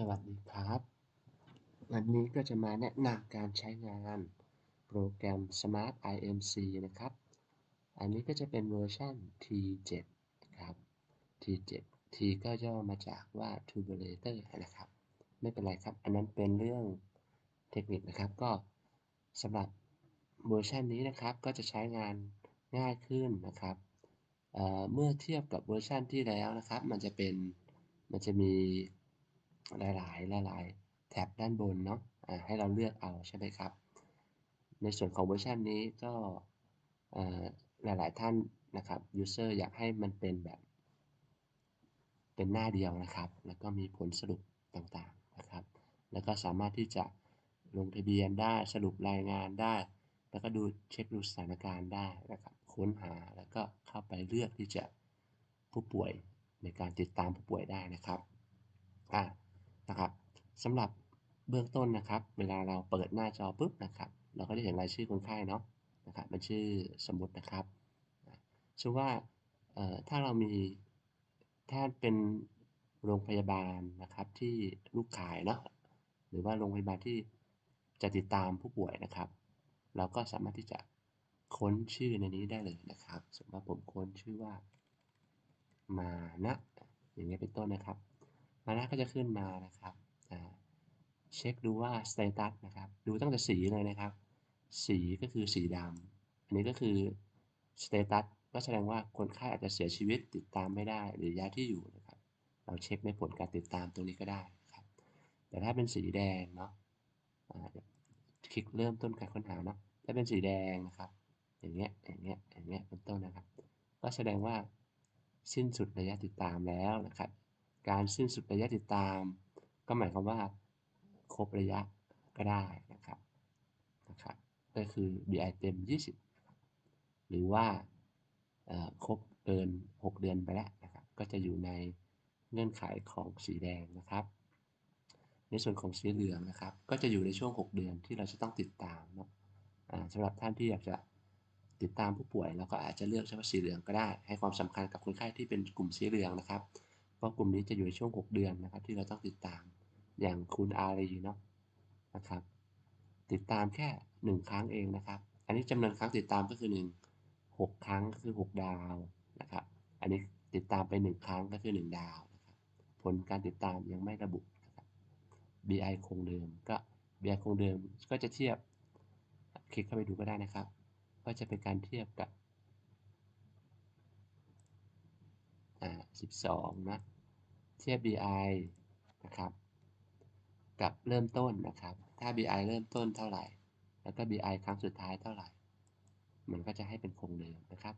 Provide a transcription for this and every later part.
สวัสดีครับ วันนี้ก็จะมาแนะนำการใช้งานโปรแกรม Smart IMC นะครับ อันนี้ก็จะเป็นเวอร์ชัน T7 ครับ T7 T ก็ย่อมาจากว่า Tubulator นะครับ ไม่เป็นไรครับ อันนั้นเป็นเรื่องเทคนิคนะครับ ก็สำหรับเวอร์ชันนี้นะครับ ก็จะใช้งานง่ายขึ้นนะครับเเมื่อเทียบกับเวอร์ชันที่แล้วนะครับ มันจะเป็น มันจะมี หลายๆหลายๆแท็บด้านบนเนาะะให้เราเลือกเอาใช่ไหมครับ ในส่วนของเวอร์ชันนี้ก็หลายๆท่านนะครับ user อยากให้มันเป็นแบบ เป็นหน้าเดียวนะครับ แล้วก็มีผลสรุปต่างๆนะครับ แล้วก็สามารถที่จะลงทะเบียนได้สรุปรายงานได้ แล้วก็ดูเช็คดูสถานการณ์ได้นะครับ ค้นหาแล้วก็เข้าไปเลือกที่จะผู้ป่วยในการติดตามผู้ป่วยได้นะครับอ่า นะครับสำหรับเบื้องต้นนะครับ เวลาเราเปิดหน้าจอปุ๊บนะครับ เราก็จะเห็นรายชื่อคนไข้เนาะนะครับมันชื่อสมมตินะครับชื่อว่าถ้าเรามีถ้าเป็นโรงพยาบาลนะครับที่ลูกขายเนาะหรือว่าโรงพยาบาลที่จะติดตามผู้ป่วยนะครับ เราก็สามารถที่จะค้นชื่อในนี้ได้เลยนะครับ สมมติว่าผมค้นชื่อว่ามานะอย่างนี้เป็นต้นนะครับ มานะก็จะขึ้นมานะครับเช็คดูว่าสเตตัสนะครับดูตั้งแต่สีเลยนะครับ สีก็คือสีดำอันนี้ก็คือสเตตัสก็แสดงว่าคนไข้อาจจะเสียชีวิตติดตามไม่ได้ หรือย้ายที่อยู่นะครับ เราเช็คในผลการติดตามตรงนี้ก็ได้ครับ แต่ถ้าเป็นสีแดงเนาะคลิกเริ่มต้นการค้นหาเนาะถ้าเป็นสีแดงนะครับ อย่างเงี้ยอย่างเงี้ยอย่างเงี้ยเป็นต้นนะครับ ก็แสดงว่าสิ้นสุดระยะติดตามแล้วนะครับ การสิ้นสุดระยะติดตาม ก็หมายความว่าครบระยะก็ได้นะครับนะครับ ก็คือ BI เต็ม 20 หรือว่าครบเกิน 6 เดือนไปแล้วนะครับ ก็จะอยู่ในเงื่อนไขของสีแดงนะครับ ในส่วนของสีเหลืองนะครับ ก็จะอยู่ในช่วง 6 เดือนที่เราจะต้องติดตามเนาะสำหรับท่านที่อยากจะติดตามผู้ป่วยเราก็อาจจะเลือกเฉพาสีเหลืองก็ได้ ให้ความสำคัญกับคนไข้ที่เป็นกลุ่มสีเหลืองนะครับ เพราะกลุ่มนี้จะอยู่ในช่วง 6 เดือนนะครับ ที่เราต้องติดตามอย่างคุณอารีเนาะนะครับ ติดตามแค่ 1 ครั้งเองนะครับ อันนี้จำนวนครั้งติดตามก็คือ 1 6 ครั้งก็คือ 6 ดาวนะครับ อันนี้ติดตามไป 1 ครั้งก็คือ 1 ดาวนะครับผลการติดตามยังไม่ระบุนะครับ BI คงเดิมก็ BI คงเดิมก็จะเทียบคลิกเข้าไปดูก็ได้นะครับ ก็จะเป็นการเทียบกับ อ่า12 นะ เทียบ BI นะครับ กับเริ่มต้นนะครับ ถ้า BI เริ่มต้นเท่าไหร่ แล้วก็ BI ครั้งสุดท้ายเท่าไหร่ มันก็จะให้เป็นคงเดิมนะครับ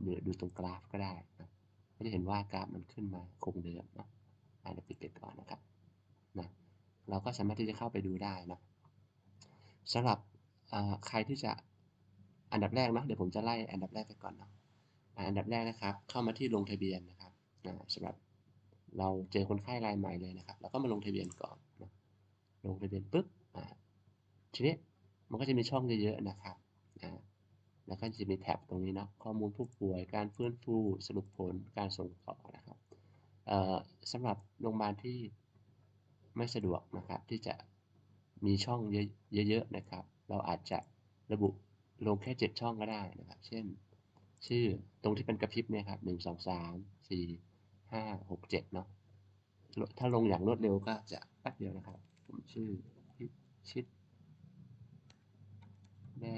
หรือดูตรงกราฟก็ได้นะก็จะเห็นว่ากราฟมันขึ้นมาคงเดิมนะอ่านปิดไปก่อนนะครับนะเราก็สามารถที่จะเข้าไปดูได้นะสำหรับใครที่จะอันดับแรกนะเดี๋ยวผมจะไล่อันดับแรกไปก่อนเนาะ อันดับแรกนะครับ เข้ามาที่ลงทะเบียนนะครับสำหรับเราเจอคนไข้รายใหม่เลยนะครับเราก็มาลงทะเบียนก่อนนะลงทะเบียนปุ๊บทีนี้มันก็จะมีช่องเยอะๆนะครับแล้วก็จะมีแท็บตรงนี้นะข้อมูลผู้ป่วยการฟื้นฟูสรุปผลการส่งต่อนะครับสำหรับโรงพยาบาลที่ไม่สะดวกนะครับ ที่จะมีช่องเยอะๆนะครับ เราอาจจะระบุลงแค่ 7 ช่องก็ได้นะครับ เช่น ชื่อตรงที่เป็นกระพริบเนี่ยครับหนึ่งสองสามสี่ห้าหกเจ็ดเนาะถ้าลงอย่างรวดเร็วก็จะแป๊บเดียวนะครับ ผมชื่อพิชิต แม่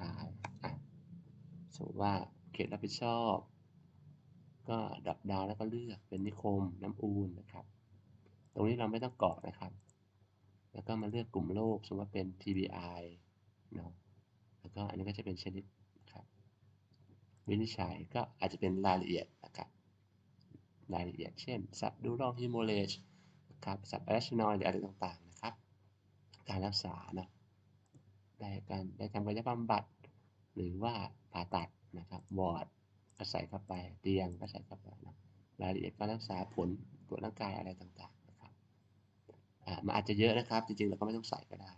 ตายอะสมมติว่าเขตรับผิดชอบ ก็ดับดาวแล้วก็เลือกเป็นนิคมน้ำอูนนะครับ ตรงนี้เราไม่ต้องเกาะนะครับ แล้วก็มาเลือกกลุ่มโรคสมมติว่าเป็น TBI เนาะแล้วก็อันนี้ก็จะเป็นชนิด วินิจฉัยก็อาจจะเป็นรายละเอียดนะครับรายละเอียด เช่น สับดูรองฮิโมเลชนะครับสับแอชนอยหรืออะไรต่างๆนะครับ การรักษานะได้การได้ทำกายบำบัด หรือว่าผ่าตัดนะครับวอร์ดก็ใส่เข้าไปเตียงก็ใส่เข้าไปนะรายละเอียดการรักษาผลตรวจร่างกายอะไรต่างๆนะครับอ่ามันอาจจะเยอะนะครับ จริงๆเราก็ไม่ต้องใส่ก็ได้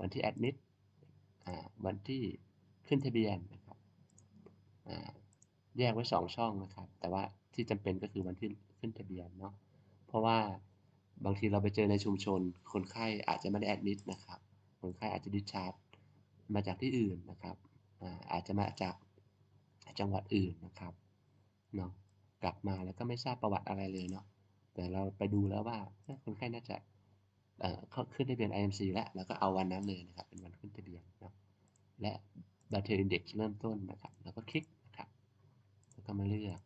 วันที่แอดมิดอ่าวันที่ขึ้นทะเบียน แยกไว้ 2 ช่องนะครับ แต่ว่าที่จำเป็นก็คือวันที่ขึ้นทะเบียนเนาะ เพราะว่าบางทีเราไปเจอในชุมชน คนไข้อาจจะไม่ได้แอดมิดนะครับ คนไข้อาจจะดิชาร์จมาจากที่อื่นนะครับอาจจะมาจากจังหวัดอื่นนะครับเนาะกลับมาแล้วก็ไม่ทราบประวัติอะไรเลยเนาะแต่เราไปดูแล้วว่าคนไข้น่าจะเข้าขึ้นทะเบียน IMC แล้วแล้วก็เอาวันนั้นเลยนะครับ เป็นวันขึ้นทะเบียนเนาะและ Battle Index เริ่มต้นนะครับ แล้วก็คลิก ก็มาเลือก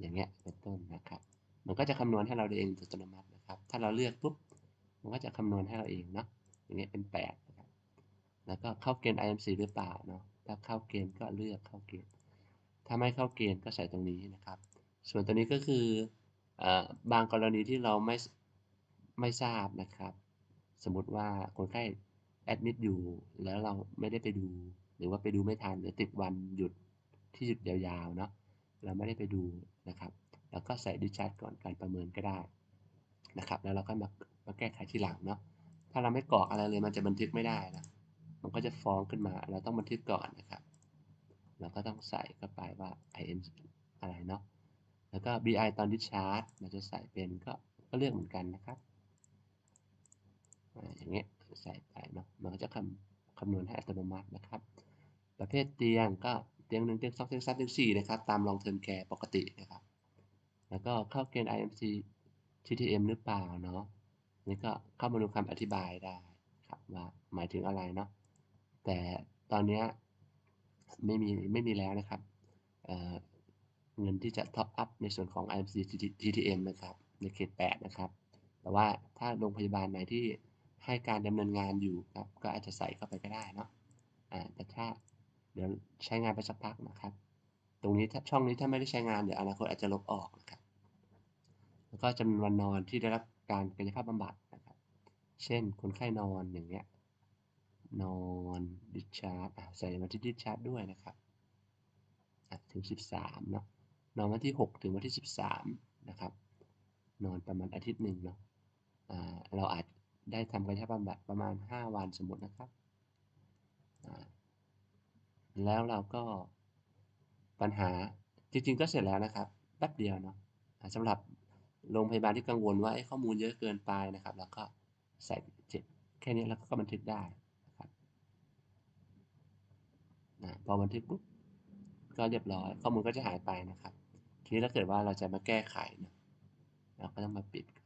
อย่างเงี้ยเป็นต้นนะครับ มันก็จะคำนวณให้เราเองอัตโนมัตินะครับ ถ้าเราเลือกปุ๊บ มันก็จะคำนวณให้เราเองเนาะ อย่างเงี้ยเป็น8นะครับ แล้วก็เข้าเกณฑ์ IMC หรือเปล่าเนาะ ถ้าเข้าเกณฑ์ก็เลือกเข้าเกณฑ์ ถ้าไม่เข้าเกณฑ์ก็ใส่ตรงนี้นะครับ ส่วนตัวนี้ก็คืออบางกรณีที่เราไม่ไม่ทราบนะครับ สมมติว่าคนไข้แอดมิดอยู่แล้วเราไม่ได้ไปดู หรือว่าไปดูไม่ทันหรือติดวันหยุดที่หยุดยาวๆเนาะเราไม่ได้ไปดูนะครับแล้วก็ใส่ดิชาร์จก่อนการประเมินก็ได้นะครับ แล้วเราก็มามาแก้ไขทีหลังเนาะถ้าเราไม่กรอกอะไรเลยมันจะบันทึกไม่ได้นะมันก็จะฟ้องขึ้นมา เราต้องบันทึกก่อนนะครับเราก็ต้องใส่เข้าไปว่า IM อะไรเนาะแล้วก็ BI ตอน discharge เราจะใส่เป็นก็ก็เลือกเหมือนกันนะครับอ่าอย่างเงี้ยใส่ไปเนาะมันก็จะคำคำนวณให้อัตโนมัตินะครับ ประเภทเตียงก็เตียงหนึ่งเตียงสองเตียงสามเตียงสี่นะครับ ตาม long term care ปกตินะครับ แล้วก็เข้าเกณฑ์ IMC TTM หรือเปล่าเนาะนี่ก็เข้ามาดูคำอธิบายได้ครับว่าหมายถึงอะไรเนาะแต่ตอนนี้ไม่มีไม่มีแล้วนะครับเเงินที่จะท็อปอัพในส่วนของ IMC TTM นะครับ ในเขต 8 นะครับ แต่ว่าถ้าโรงพยาบาลไหนที่ให้การดำเนินงานอยู่ครับ ก็อาจจะใส่เข้าไปก็ได้เนาะแต่ถ้า ดี๋ยวใช้งานไปสักพักนะครับ ตรงนี้ถ้าช่องนี้ถ้าไม่ได้ใช้งานเดี๋ยวอนาคตอาจจะลบออกนะครับ แล้วก็จำนวนวันนอนที่ได้รับการกายภาพบำบัดนะครับ เช่นคนไข้นอนอย่างเงี้ย นอนดิชาร์จใส่วันที่ดิชาร์จด้วยนะครับอะถึง 13เนาะ นอนวันที่ 6 ถึงวันที่ 13 นะครับ นอนประมาณอาทิตย์หนึ่งเนาะอ่าเราอาจได้ทำกายภาพบำบัดประมาณ 5 วันสมมตินะครับ แล้วเราก็ปัญหาจริงๆก็เสร็จแล้วนะครับแป๊บเดียวเนาะสำหรับโรงพยาบาลที่กังวลว่าไอ้ข้อมูลเยอะเกินไปนะครับ แล้วก็ใส่เจ็ดแค่นี้แล้วก็บันทึกได้นะครับนะพอบันทึกปุ๊บก็เรียบร้อย ข้อมูลก็จะหายไปนะครับ ทีนี้ถ้าเกิดว่าเราจะมาแก้ไขเนาะเราก็ต้องมาปิดน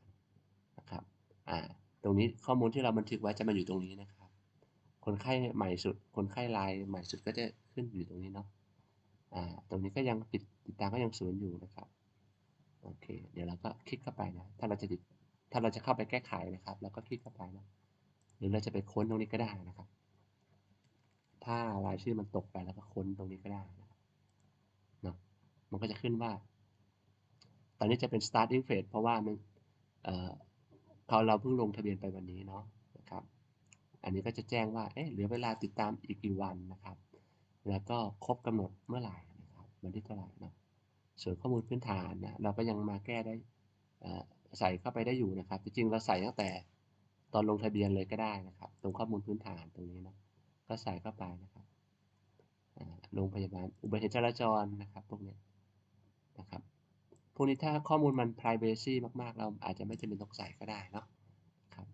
นะครับอ่าตรงนี้ข้อมูลที่เราบันทึกไว้จะมาอยู่ตรงนี้นะครับ คนไข้ใหม่สุด คนไข้รายใหม่สุดก็จะขึ้นอยู่ตรงนี้เนาะอ่าตรงนี้ก็ยังติดติดตามก็ยังศูนย์อยู่นะครับโอเค เดี๋ยวเราก็คลิกเข้าไปนะถ้าเราจะติดถ้าเราจะเข้าไปแก้ไขนะครับเราก็คลิกเข้าไปนะหรือเราจะไปค้นตรงนี้ก็ได้นะครับ ถ้ารายชื่อมันตกไปแล้วก็ค้นตรงนี้ก็ได้นะเนาะมันก็จะขึ้นว่า ตอนนี้จะเป็น starting phase เพราะว่ามันเอ่อเขาเราเพิ่งลงทะเบียนไปวันนี้เนาะ อันนี้ก็จะแจ้งว่า เอ๊ะ เหลือเวลาติดตามอีกกี่วันนะครับ แล้วก็ครบกำหนดเมื่อไหร่นะครับวันที่เท่าไหร่เนาะ ส่วนข้อมูลพื้นฐานนะเราก็ยังมาแก้ได้ใส่เข้าไปได้อยู่นะครับ จริงๆเราใส่ตั้งแต่ตอนลงทะเบียนเลยก็ได้นะครับ ตรงข้อมูลพื้นฐานตรงนี้นะก็ใส่เข้าไปนะครับโรงพยาบาลอุบัติเหตุจราจรนะครับพวกนี้นะครับพวกนี้ถ้าข้อมูลมัน privacy มากๆ เราอาจจะไม่จำเป็นต้องใส่ก็ได้เนาะครับ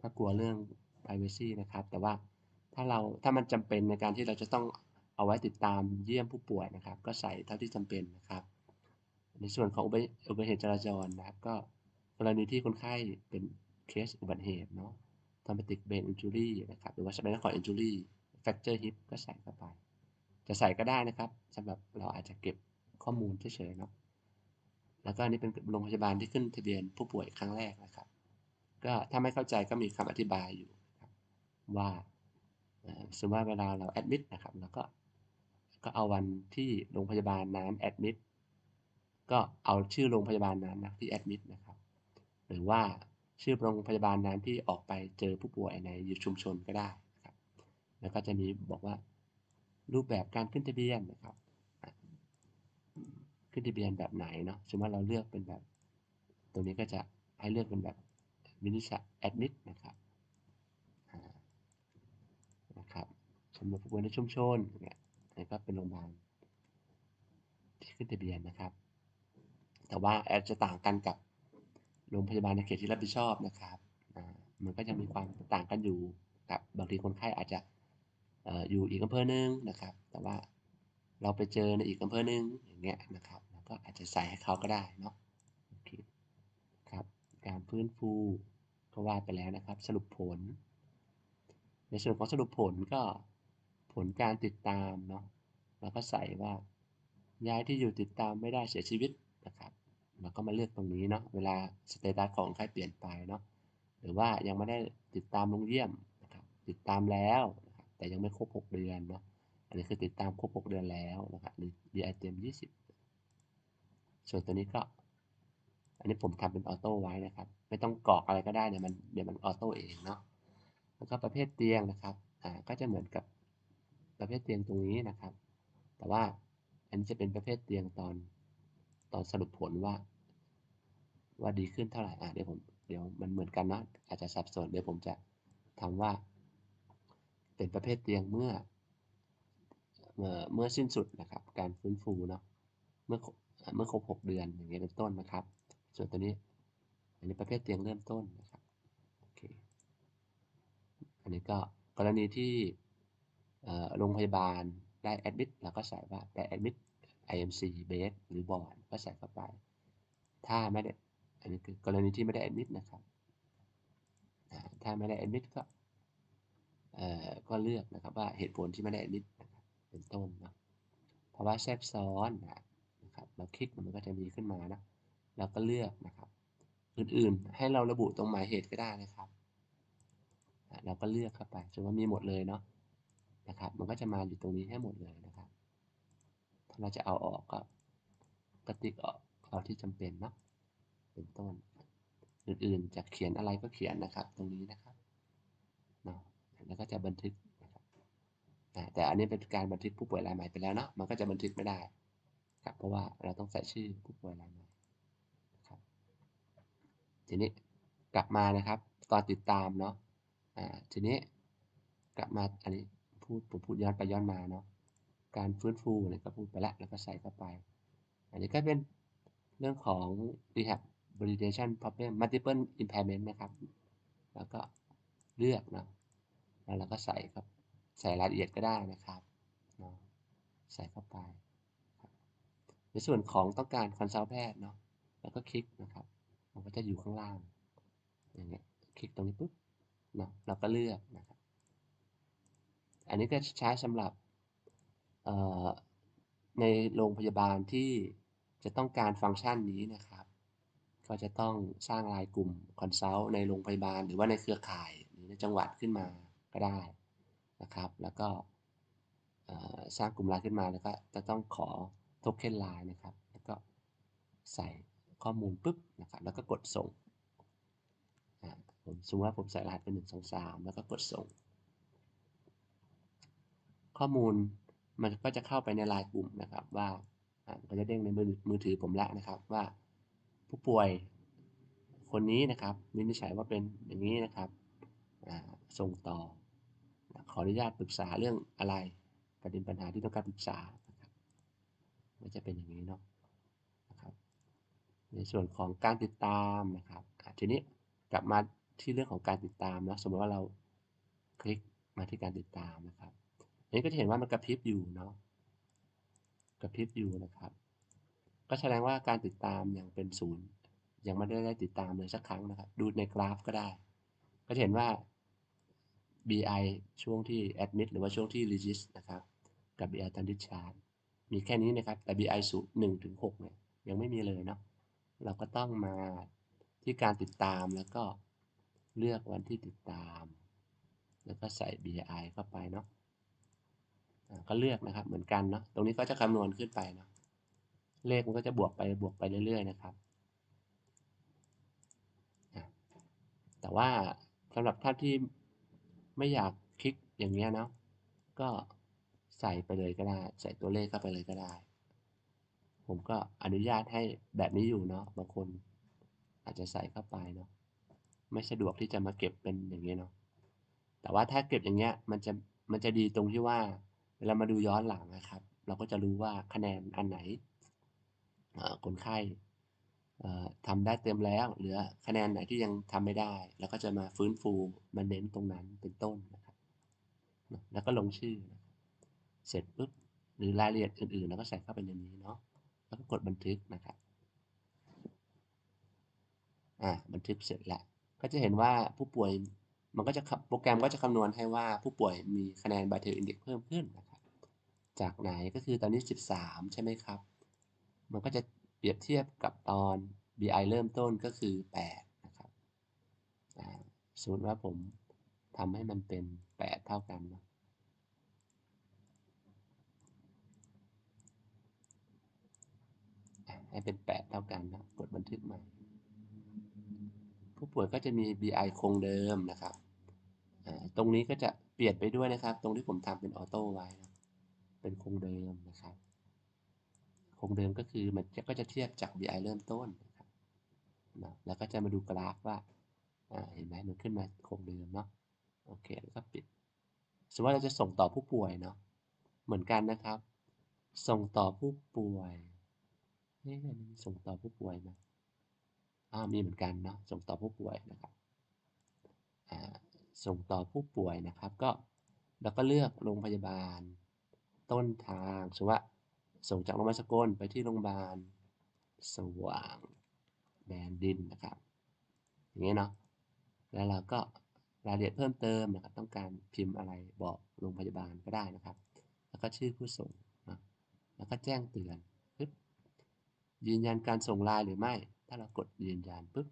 ถ้ากลัวเรื่อง privacy นะครับ แต่ว่าถ้าเราถ้ามันจำเป็นในการที่เราจะต้องเอาไว้ติดตามเยี่ยมผู้ป่วยนะครับ ก็ใส่เท่าที่จำเป็นนะครับ ในส่วนของอุบัติเหตุจราจรนะครับ ก็กรณีที่คนไข้เป็นเคสอุบัติเหตุเนาะ traumatic brain injury นะครับ หรือว่า spinal cord injury fracture hip ก็ใส่เข้าไป จะใส่ก็ได้นะครับสำหรับเราอาจจะเก็บข้อมูลเฉยๆเนาะ แล้วก็อันนี้เป็นโรงพยาบาลที่ขึ้นทะเบียนผู้ป่วยครั้งแรกนะครับ ก็ถ้าไม่เข้าใจก็มีคำอธิบายอยู่ ว่าสมมติว่าเวลาเราแอดมิดนะครับแล้วก็ก็เอาวันที่โรงพยาบาลนั้นแอดมิดก็เอาชื่อโรงพยาบาลนั้นนะที่แอดมิดนะครับ หรือว่าชื่อโรงพยาบาลนั้นที่ออกไปเจอผู้ป่วยในยชุมชนก็ได้นะครับ แล้วก็จะมีบอกว่ารูปแบบการขึ้นทะเบียนนะครับ ขึ้นทะเบียนแบบไหนเนาะสมมติว่าเราเลือกเป็นแบบ ตรงนี้ก็จะให้เลือกเป็นแบบมินิชแอดมิดนะครับนะครับ สำหรับผู้ป่วยในชุมชนเนี่ยนี่ก็เป็นโรงพยาบาลที่ขึ้นทะเบียนนะครับ แต่ว่าอาจจะต่างกันกับโรงพยาบาลในเขตที่รับผิดชอบนะครับอ่ามันก็จะมีความต่างกันอยู่กับบางทีคนไข้อาจจะอ่ออยู่อีกอำเภอหนึ่งนะครับ แต่ว่าเราไปเจอในอีกอำเภอหนึ่งอย่างเงี้ยนะครับเราก็อาจจะใส่ให้เขาก็ได้เนาะโอเคครับ การฟื้นฟูก็ว่าไปแล้วนะครับ สรุปผล ในส่วนของสรุปผลก็ ผลการติดตามเนาะเราก็ใส่ว่าย้ายที่อยู่ติดตามไม่ได้เสียชีวิตนะครับเราก็มาเลือกตรงนี้เนาะเวลาสเตตัสของใครเปลี่ยนไปเนาะหรือว่ายังไม่ได้ติดตามลงเยี่ยมนะครับติดตามแล้วนะครับแต่ยังไม่ครบ 6 เดือนเนาะอันนี้คือติดตามครบ 6 เดือนแล้วนะครับหรือ DI เต็ม20 ส่วนตัวนี้ก็ อันนี้ผมทำเป็นออโต้ไว้นะครับ ไม่ต้องกรอกอะไรก็ได้เดี๋ยวมันเดี๋ยวมันออโต้เองเนาะแล้วก็ประเภทเตียงนะครับอ่าก็จะเหมือนกับ ประเภทเตียงตรงนี้นะครับ แต่ว่าอันนี้จะเป็นประเภทเตียงตอนตอนสรุปผลว่า ว่าดีขึ้นเท่าไหร่อ่าเดี๋ยวผมเดี๋ยวมันเหมือนกันเนาะอาจจะสับสนเดี๋ยวผมจะทำว่า เป็นประเภทเตียงเมื่อเมื่อ เมื่อสิ้นสุดนะครับ การฟื้นฟูเนาะเมื่อเมื่อครบหกเดือนอย่างเงี้ยเป็นต้นนะครับ ส่วนตัวนี้ อันนี้ประเภทเตียงเริ่มต้นนะครับโอเคอันนี้ก็กรณีที่ โรงพยาบาลได้แอดมิดเราก็ใส่ว่าได้แอดมิด IMC bed หรือบอร์ดก็ใส่เข้าไป ถ้าไม่ได้ อันนี้คือกรณีที่ไม่ได้แอดมิดนะครับ ถ้าไม่ได้แอดมิดก็ก็เลือกนะครับว่าเหตุผลที่ไม่ได้แอดมิดเป็นต้นนะภาวะแทรกซ้อนนะครับเราคลิกมันก็จะมีขึ้นมานะเราก็เลือกนะครับ อื่นๆ ให้เราระบุตรงหมายเหตุก็ได้นะครับ เราก็เลือกเข้าไปจนว่ามีหมดเลยเนาะ นะครับ มันก็จะมาอยู่ตรงนี้ให้หมดเลยนะครับ ถ้าเราจะเอาออกก็กติกออกเอาที่จำเป็นเนาะเป็นต้น อื่นๆจะเขียนอะไรก็เขียนนะครับ ตรงนี้นะครับเนาะแล้วก็จะบันทึกนะครับแต่อันนี้เป็นการบันทึกผู้ป่วยรายใหม่ไปแล้วเนาะมันก็จะบันทึกไม่ได้ครับเพราะว่าเราต้องใส่ชื่อผู้ป่วยรายใหม่ครับทีนี้กลับมานะครับ ตอนติดตามเนาะอ่าทีนี้กลับมาอันนี้ พูดผมพูดย้อนไปย้อนมาเนาะการฟื้นฟูเนี่ยก็พูดไปแล้วแล้วก็ใส่เข้าไป อันนี้ก็เป็นเรื่องของ rehabilitation problem multiple impairment นะครับ แล้วก็เลือกเนาะแล้วเราก็ใส่ครับ ใส่รายละเอียดก็ได้นะครับเนาะใส่เข้าไป ในส่วนของต้องการคอนซัลท์แพทย์เนาะแล้วก็คลิกนะครับ มันก็จะอยู่ข้างล่างอย่างเงี้ยคลิกตรงนี้ปุ๊บเนาะเราก็เลือกนะครับ อันนี้ก็ใช้สำหรับในโรงพยาบาลที่จะต้องการฟังก์ชันนี้นะครับ ก็จะต้องสร้างรายกลุ่มคอนซัลท์ในโรงพยาบาล หรือว่าในเครือข่ายหรือในจังหวัดขึ้นมาก็ได้นะครับ แล้วก็สร้างกลุ่มไลน์ขึ้นมาแล้วก็จะต้องขอโทเค็นไลน์นะครับ แล้วก็ใส่ข้อมูลปุ๊บนะครับ แล้วก็กดส่งผมสมมติว่าผมใส่รหัสเป็นหนึ่งสองสามแล้วก็กดส่ง ข้อมูลมันก็จะเข้าไปในไลน์กลุ่มนะครับ ว่าก็จะเด้งในมือมือถือผมละนะครับว่า ผู้ป่วยคนนี้นะครับวินิจฉัยว่าเป็นอย่างนี้นะครับส่งต่อ ขออนุญาตปรึกษาเรื่องอะไรประเด็นปัญหาที่ต้องการปรึกษานะครับก็จะเป็นอย่างนี้เนาะนะครับ ในส่วนของการติดตามนะครับทีนี้กลับมาที่เรื่องของการติดตามนะสมมติว่าเราคลิกมาที่การติดตามนะครับ นนี้ก็จะเห็นว่ามันกระพริบอยู่เนาะกระพริบอยู่นะครับ ก็แสดงว่าการติดตามยังเป็นศูนย์ยังไม่ได้ได้ติดตามเลยสักครั้งนะครับ ดูในกราฟก็ได้ ก็จะเห็นว่า BI ช่วงที่ admit หรือว่าช่วงที่ regist นะครับ กับ BI ตอน discharge มีแค่นี้นะครับ แต่ BI สูง1ถึง6เนี่ยยังไม่มีเลยเนาะเราก็ต้องมาที่การติดตามแล้วก็เลือกวันที่ติดตาม แล้วก็ใส่ BI เข้าไปเนาะ ก็เลือกนะครับเหมือนกันเนาะตรงนี้ก็จะคำนวณขึ้นไปเนาะเลขมันก็จะบวกไปบวกไปเรื่อย ๆ นะครับ แต่ว่าสำหรับท่านที่ไม่อยากคลิกอย่างเงี้ยเนาะก็ใส่ไปเลยก็ได้ ใส่ตัวเลขเข้าไปเลยก็ได้ ผมก็อนุญาตให้แบบนี้อยู่เนาะบางคนอาจจะใส่เข้าไปเนาะไม่สะดวกที่จะมาเก็บเป็นอย่างเงี้ยเนาะแต่ว่าถ้าเก็บอย่างเงี้ยมันจะมันจะดีตรงที่ว่า เวลามาดูย้อนหลังนะครับ เราก็จะรู้ว่าคะแนนอันไหนคนไข้ทำได้เต็มแล้วเหลือคะแนนไหนที่ยังทำไม่ได้ แล้วก็จะมาฟื้นฟูมาเน้นตรงนั้นเป็นต้นนะครับแล้วก็ลงชื่อ เสร็จปุ๊บหรือรายละเอียดอื่นๆเราก็ใส่เข้าไปในนี้เนาะแล้วก็กดบันทึกนะครับอ่าบันทึกเสร็จแล้วก็จะเห็นว่าผู้ป่วยมันก็จะโปรแกรมก็จะคำนวณให้ว่าผู้ป่วยมีคะแนน Vital Index เพิ่มขึ้นนะ จากไหนก็คือตอนนี้ 13 ใช่ไหมครับ มันก็จะเปรียบเทียบกับตอน BI เริ่มต้นก็คือ 8 นะครับสมมติว่าผมทำให้มันเป็น 8 เท่ากันนะให้เป็น 8 เท่ากันนะกดบันทึกใหม่ผู้ป่วยก็จะมี BI คงเดิมนะครับ ตรงนี้ก็จะเปลี่ยนไปด้วยนะครับ ตรงที่ผมทำเป็นออโต้ไว้นะ เป็นคงเดิมนะครับคงเดิมก็คือมันก็จะเทียบจาก BI เริ่มต้นนะครับนะแล้วก็จะมาดูกราฟว่าเห็นไหมมันขึ้นมาคงเดิมเนาะโอเคแล้วก็ปิดสมมติว่าเราจะส่งต่อผู้ป่วยเนาะเหมือนกันนะครับ ส่งต่อผู้ป่วยเอ๊ะมีส่งต่อผู้ป่วยไหมอ่ามีเหมือนกันเนาะส่งต่อผู้ป่วยนะครับอ่าส่งต่อผู้ป่วยนะครับ ก็เราก็เลือกโรงพยาบาล ต้นทางสมมติว่าส่งจากโรงพยาบาลสกลไปที่โรงพยาบาลสว่างแดนดินนะครับ อย่างเงี้ยเนาะแล้วเราก็รายละเอียดเพิ่มเติมนะครับ ต้องการพิมพ์อะไรบอกโรงพยาบาลก็ได้นะครับ แล้วก็ชื่อผู้ส่งนะแล้วก็แจ้งเตือนปึ๊บยืนยันการส่งไลน์หรือไม่ ถ้าเรากดยืนยันปุ๊บ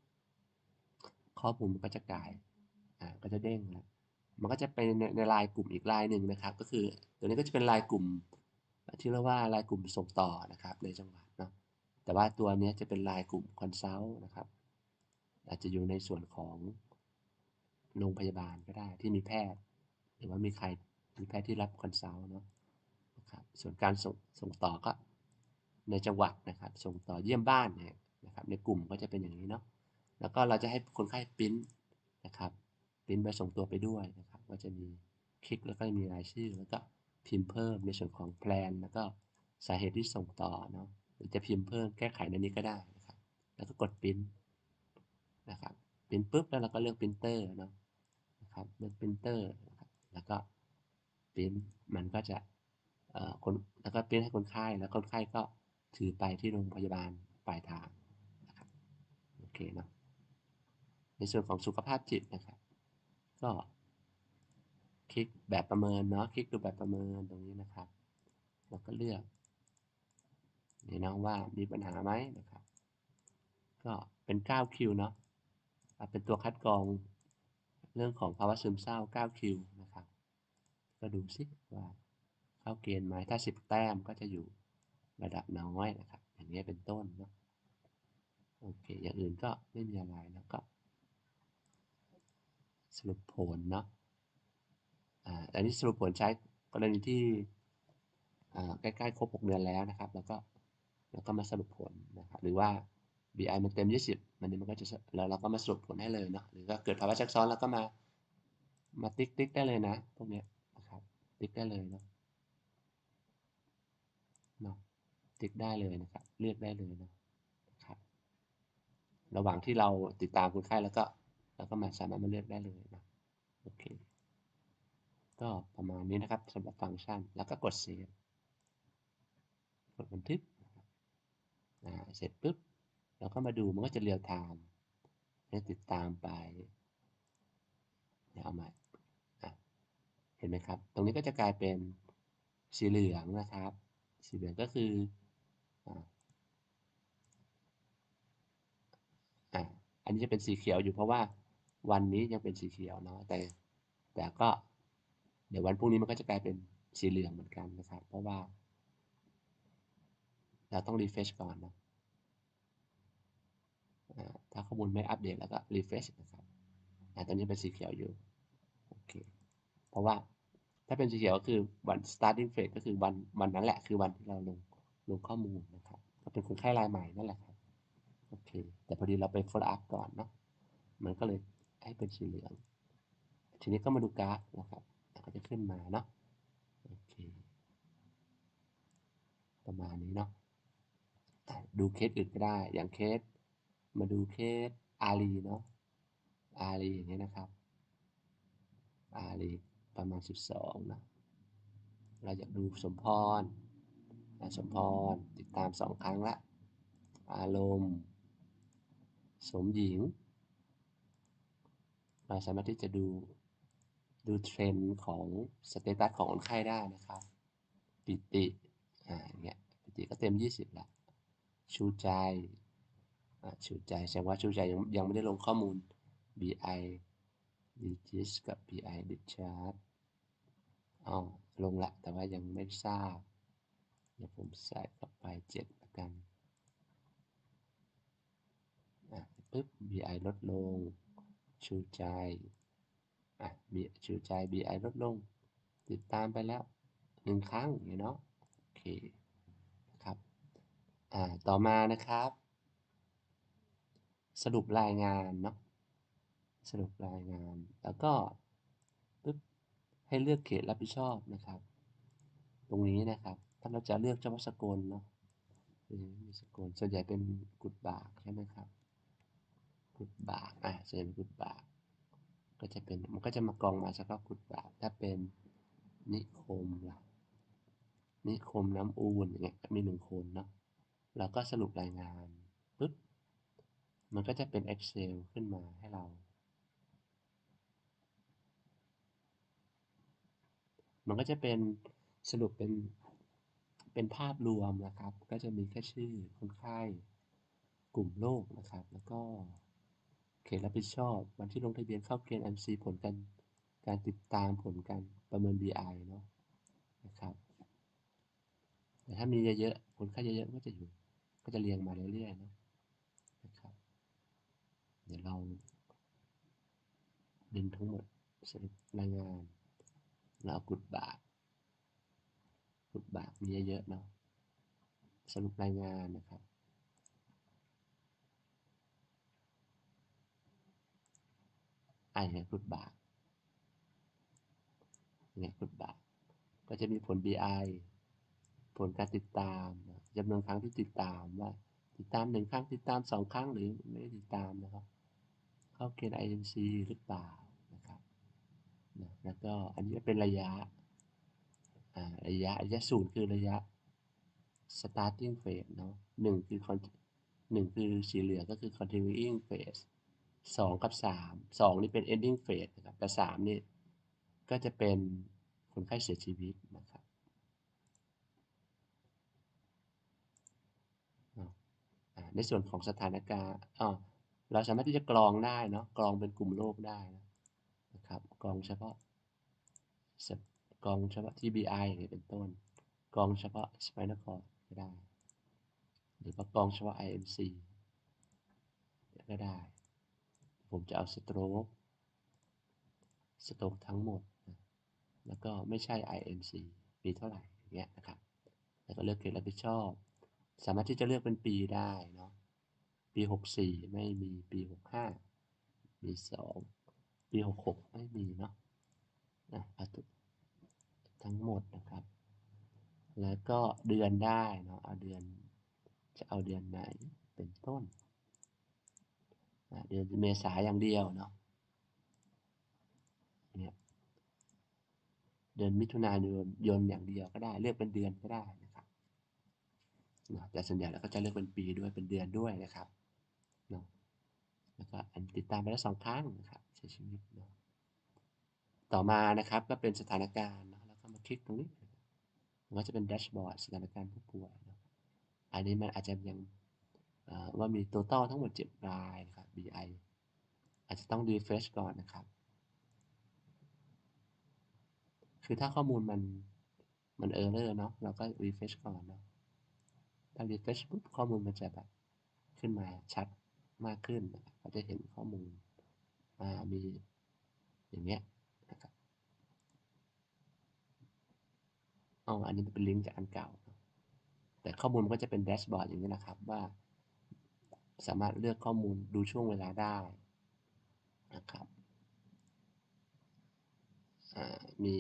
ข้อมูลมันก็จะกลายอ่าก็จะเด้งแล้ว มันก็จะเป็นในลน์กลุ่มอีกลน์หนึ่งนะครับ ก็คือตัวนี้ก็จะเป็นลน์กลุ่มที่เรียกว่าลน์กลุ่มส่งต่อนะครับในจังหวัดเนาะแต่ว่าตัวนี้จะเป็นลน์กลุ่มคอนซัลท์นะครับ อาจจะอยู่ในส่วนของโรงพยาบาลก็ได้ที่มีแพทย์ หรือว่ามีใครมีแพทย์ที่รับคอนซัลท์เนาะนะครับส่วนการส่งส่งต่อก็ในจังหวัดนะครับ ส่งต่อเยี่ยมบ้านเนี่ยนะครับ ในกลุ่มก็จะเป็นอย่างนี้เนาะแล้วก็เราจะให้คนไข้ปิ้นนะครับปิ้นไปส่งตัวไปด้วยนะครับ ก็จะมีคลิกแล้วก็มีรายชื่อ แล้วก็พิมพ์เพิ่มในส่วนของแพลนแล้วก็สาเหตุที่ส่งต่อเนาะหรือจะพิมพ์เพิ่มแก้ไขในนี้ก็ได้นะครับ แล้วก็กดปิ้นนะครับปิ้นปุ๊บแล้วเราก็เลือกพิมพ์เตอร์เนาะนะครับเลือกพิมพ์เตอร์นะครับแล้วก็ปิ้นมันก็จะเอ่อคนแล้วก็ปิ้นให้คนไข้แล้วคนไข้ก็ถือไปที่โรงพยาบาลปลายทางนะครับโอเคเนาะในส่วนของสุขภาพจิตนะครับ ก็ คลิกแบบประเมินเนาะคลิกดูแบบประเมินตรงนี้นะครับ แล้วก็เลือกนี่นะว่ามีปัญหาไหมนะครับ ก็เป็น9คิวเนาะเป็นตัวคัดกรองเรื่องของภาวะซึมเศร้า9คิวนะครับ ก็ดูซิว่าเข้าเกณฑ์ไหมถ้า 10 แต้มก็จะอยู่ระดับน้อยนะครับ อย่างนี้เป็นต้นเนาะโอเค อย่างอื่นก็ไม่มีอะไรแล้วก็สรุปผลเนาะ อันนี้สรุปผลใช้กรณีที่ใกล้ๆครบ 6 เดือนแล้วนะครับ แล้วก็แล้วก็มาสรุปผลนะครับ หรือว่า BI มันเต็ม 20 มันนี้มันก็จะแล้วเราก็มาสรุปผลให้เลยเนาะ หรือก็เกิดภาวะแทรกซ้อนแล้วก็มา มาติ๊กติ๊กได้เลยนะ พวกนี้นะครับ ติ๊กได้เลยเนาะเนาะ ติ๊กได้เลยนะครับ เลือกได้เลยเนาะครับ ระหว่างที่เราติดตามคนไข้แล้วก็ แล้วก็มาสามารถมาเลือกได้เลยนะ โอเค ก็ประมาณนี้นะครับสำหรับฟังก์ชัน แล้วก็กดเซฟกดบันทึกเสร็จปุ๊บเราก็มาดูมันก็จะเรียลไทม์ให้ติดตามไปเดี๋ยวเอาใหม่เห็นไหมครับ ตรงนี้ก็จะกลายเป็นสีเหลืองนะครับ สีเหลืองก็คืออ่าอันนี้จะเป็นสีเขียวอยู่เพราะว่าวันนี้ยังเป็นสีเขียวเนาะแต่แต่ก็ ดี๋ยววันพรุ่งนี้มันก็จะกลายเป็นสีเหลืองเหมือนกันนะครับ เพราะว่า เราต้องรีเฟชก่อนนะถ้าข้อมูลไม่อัปเดตแล้วก็รีเฟชนะครับตอนนี้เป็นสีเขียวอยู่โอเคเพราะว่าถ้าเป็นสีเขียวก็คือวัน starting phase ก็คือวันวันนั้นแหละคือวันที่เราลงลงข้อมูลนะครับ ก็เป็นคนไข้รายใหม่นั่นแหละครับโอเค แต่พอดีเราไป follow up ก่อนเนาะมันก็เลยให้เป็นสีเหลือง ทีนี้ก็มาดูกราฟนะครับ ก็จะขึ้นมาเนาะโอเคประมาณนี้เนาะดูเคสอื่นก็ได้ อย่างเคส มาดูเคสอารีเนาะอารีอย่างเงี้ยนะครับ อารีประมาณ 12นะเราอยากดูสมพร สมพร ติดตามสองครั้งละ อารมณ์ สมหญิง เราสามารถที่จะดู ดูเทรนด์ของสเตตัสของคนไข้ได้นะครับ ปิติ อ่าเงี้ย ปิติก็เต็ม 20ละชูใจชูใจ แสดงว่าชูใจยังยังไม่ได้ลงข้อมูล BI digis กับ BI discharge อ๋อลงละ แต่ว่ายังไม่ทราบ เดี๋ยวผมใส่เข้าไป7ละกัน อะปึ๊บ BI ลดลง ชูใจ อะชูใจ BI ลดลง ติดตามไปแล้วหนึ่งครั้งเงี้ยเนาะโอเคนะครับอ่าต่อมานะครับ สรุปรายงานเนาะสรุปรายงานแล้วก็ปึ๊บให้เลือกเขตรับผิดชอบนะครับ ตรงนี้นะครับ ถ้าเราจะเลือกเฉพาะสกลเนาะมีสกลส่วนใหญ่เป็นกุดบากใช่ไหมครับ กุดบากอะส่วนใหญ่เป็นกุดบาก ก็จะเป็นมันก็จะมากองมาเฉพาะกุดบากถ้าเป็นนิคมล่ะนิคมน้ำอูนอย่างเงี้ยมีหนึ่งคนเนาะเราก็สรุปรายงานปึ๊บมันก็จะเป็น Excel ขึ้นมาให้เรา มันก็จะเป็นสรุปเป็นเป็นภาพรวมนะครับ ก็จะมีแค่ชื่อคนไข้ กลุ่มโรคนะครับ แล้วก็ เขตรับผิดชอบ วันที่ลงทะเบียนเข้าเกณฑ์ MC ผลการการติดตามผลการประเมิน BI เนาะนะครับแต่ถ้ามีเยอะๆคนไข้เยอะๆก็จะอยู่ ก็จะเรียงมาเรื่อยๆเนาะนะครับเดี๋ยวเราดึงทั้งหมดสรุปรายงาน เรากุดบาทกุดบาทมีเยอะๆเนาะสรุปรายงานนะครับ ไอเนี่ยกุดบาทเนี่ยกุดบาท ก็จะมีผล BI ผลการติดตามจำนวนครั้งที่ติดตามว่าติดตามหนึ่งครั้งติดตามสองครั้งหรือไม่ได้ติดตามนะครับ เข้าเกณฑ์ IMC หรือเปล่านะครับนะแล้วก็อันนี้เป็นระยะระยะระยะศูนย์คือระยะ starting phase เนาะหนึ่งคือหนึ่งคือสีเหลืองก็คือ continuing phase สองกับสามสองนี่เป็น ending phase นะครับแต่สามนี่ก็จะเป็นคนไข้เสียชีวิตนะครับในส่วนของสถานการณ์เราสามารถที่จะกรองได้เนาะกรองเป็นกลุ่มโรคได้นะครับกรองเฉพาะกรองเฉพาะ TBI อย่างนี้เป็นต้นกรองเฉพาะ spinal cord ก็ได้ หรือว่ากรองเฉพาะ IMC ก็ได้ ผมจะเอาสโตรกสโตรกทั้งหมดนะแล้วก็ไม่ใช่ IMC ปีเท่าไหร่อย่างเงี้ยนะครับ แล้วก็เลือกเกณฑ์รับผิดชอบ สามารถที่จะเลือกเป็นปีได้เนาะ ปี 64 ไม่มี ปี 65 มี 2 ปี 66 ไม่มีเนาะนะทั้งหมดนะครับ แล้วก็เดือนได้เนาะ เอาเดือนจะเอาเดือนไหนเป็นต้น เดือนเมษาอย่างเดียวเนาะเนี่ยเดือนมิถุนายนยนอย่างเดียวก็ได้เลือกเป็นเดือนก็ได้นะครับแต่ส่วนใหญ่เราก็จะเลือกเป็นปีด้วยเป็นเดือนด้วยนะครับเนาะแล้วก็อันติดตามไปแล้วสองครั้งนะครับเสียชีวิตเนาะต่อมานะครับก็เป็นสถานการณ์แล้วก็มาคลิกตรงนี้มันก็จะเป็นแดชบอร์ดสถานการณ์ผู้ป่วยนะอันนี้มันอาจจะยัง ว่ามีตัวต้อทั้งหมด 7 รายนะครับ BI อาจจะต้องดีเฟชก่อนนะครับ คือถ้าข้อมูลมันมันเออร์เลอร์เนาะเราก็รีเฟชก่อนเนาะถ้ารีเฟชปุ๊บข้อมูลมันจะแบบขึ้นมาชัดมากขึ้นเราจะเห็นข้อมูลมีอย่างเงี้ยนะครับอ๋ออันนี้เป็นลิงก์จากอันเก่า แต่ข้อมูลก็จะเป็นแดชบอร์ดอย่างนี้นะครับว่า สามารถเลือกข้อมูลดูช่วงเวลาได้นะครับมี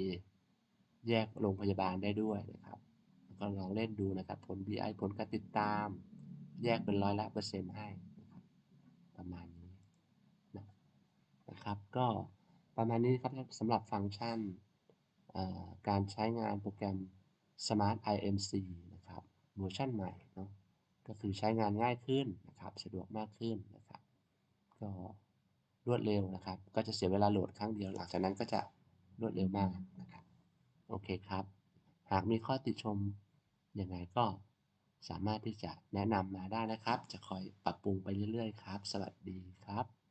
แยกโรงพยาบาลได้ด้วยนะครับก็ลองเล่นดูนะครับ ผล BI ผลการติดตาม แยกเป็นร้อยละเปอร์เซ็นต์ให้นะครับประมาณนะครับ ก็ประมาณนี้ครับสำหรับฟังก์ชันการใช้งานโปรแกรม Smart IMC นะครับเวอร์ชันใหม่เนาะ ก็คือใช้งานง่ายขึ้นนะครับ สะดวกมากขึ้นนะครับ ก็รวดเร็วนะครับ ก็จะเสียเวลาโหลดครั้งเดียว หลังจากนั้นก็จะรวดเร็วมากนะครับ โอเคครับ หากมีข้อติชมยังไงก็สามารถที่จะแนะนำมาได้นะครับ จะคอยปรับปรุงไปเรื่อยๆครับ สวัสดีครับ